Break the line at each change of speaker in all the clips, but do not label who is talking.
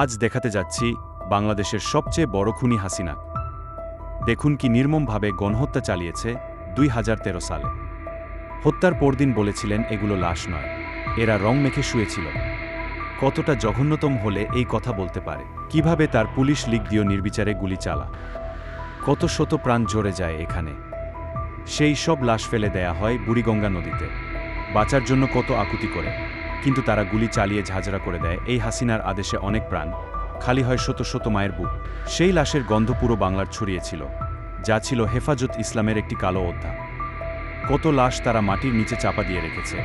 আজ দেখাতে যাচ্ছি বাংলাদেশের সবচেয়ে বড় খুনি হাসিনা। দেখুন কি নির্মমভাবে গণহত্যা চালিয়েছে দুই হাজার তেরো সালে। হত্যার পরদিন বলেছিলেন এগুলো লাশ নয়, এরা রং মেখে শুয়েছিল। কতটা জঘন্যতম হলে এই কথা বলতে পারে। কীভাবে তার পুলিশ লিগ দিয়েও নির্বিচারে গুলি চালা। কত শত প্রাণ ঝরে যায় এখানে। সেই সব লাশ ফেলে দেয়া হয় বুড়িগঙ্গা নদীতে। বাঁচার জন্য কত আকুতি করে। কিন্তু তারা গুলি চালিয়ে ঝাঁঝরা করে দেয়। এই হাসিনার আদেশে অনেক প্রাণ। খালি হয় শত শত মায়ের বুক। সেই লাশের গন্ধ পুরো বাংলার ছড়িয়েছিল যা ছিল হেফাজত ইসলামের একটি কালো অধ্যা কত লাশ তারা মাটির নিচে চাপা দিয়ে রেখেছে।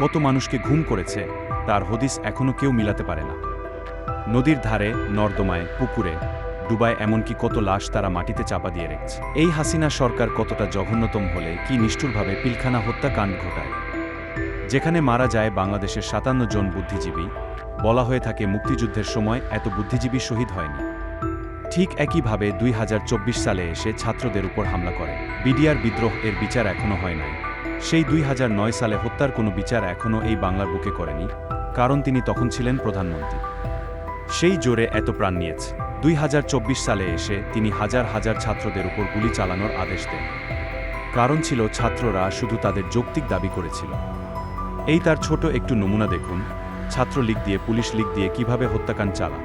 কত মানুষকে ঘুম করেছে, তার হদিস এখনও কেউ মিলাতে পারে না। নদীর ধারে, নর্দমায়, পুকুরে, ডুবায় এমনকি কত লাশ তারা মাটিতে চাপা দিয়ে রেখেছে। এই হাসিনা সরকার কতটা জঘন্যতম হলে কি নিষ্ঠুরভাবে পিলখানা হত্যাকাণ্ড ঘটায়? যেখানে মারা যায় বাংলাদেশের সাতান্ন জন বুদ্ধিজীবী, বলা হয়ে থাকে মুক্তিযুদ্ধের সময় এত বুদ্ধিজীবী শহীদ হয়নি। ঠিক একইভাবে দুই হাজার চব্বিশ সালে এসে ছাত্রদের উপর হামলা করে। বিডিআর বিদ্রোহ এর বিচার এখনও হয় নাই। সেই দুই হাজার নয় সালে হত্যার কোনো বিচার এখনও এই বাংলার বুকে করেনি, কারণ তিনি তখন ছিলেন প্রধানমন্ত্রী। সেই জোরে এত প্রাণ নিয়েছে। দুই হাজার চব্বিশ সালে এসে তিনি হাজার হাজার ছাত্রদের উপর গুলি চালানোর আদেশ দেন। কারণ ছিল ছাত্ররা শুধু তাদের যৌক্তিক দাবি করেছিল। এই তার ছোট একটু নমুনা দেখুন। ছাত্রলীগ দিয়ে পুলিশ লীগ দিয়ে কীভাবে হত্যাকাণ্ড চালা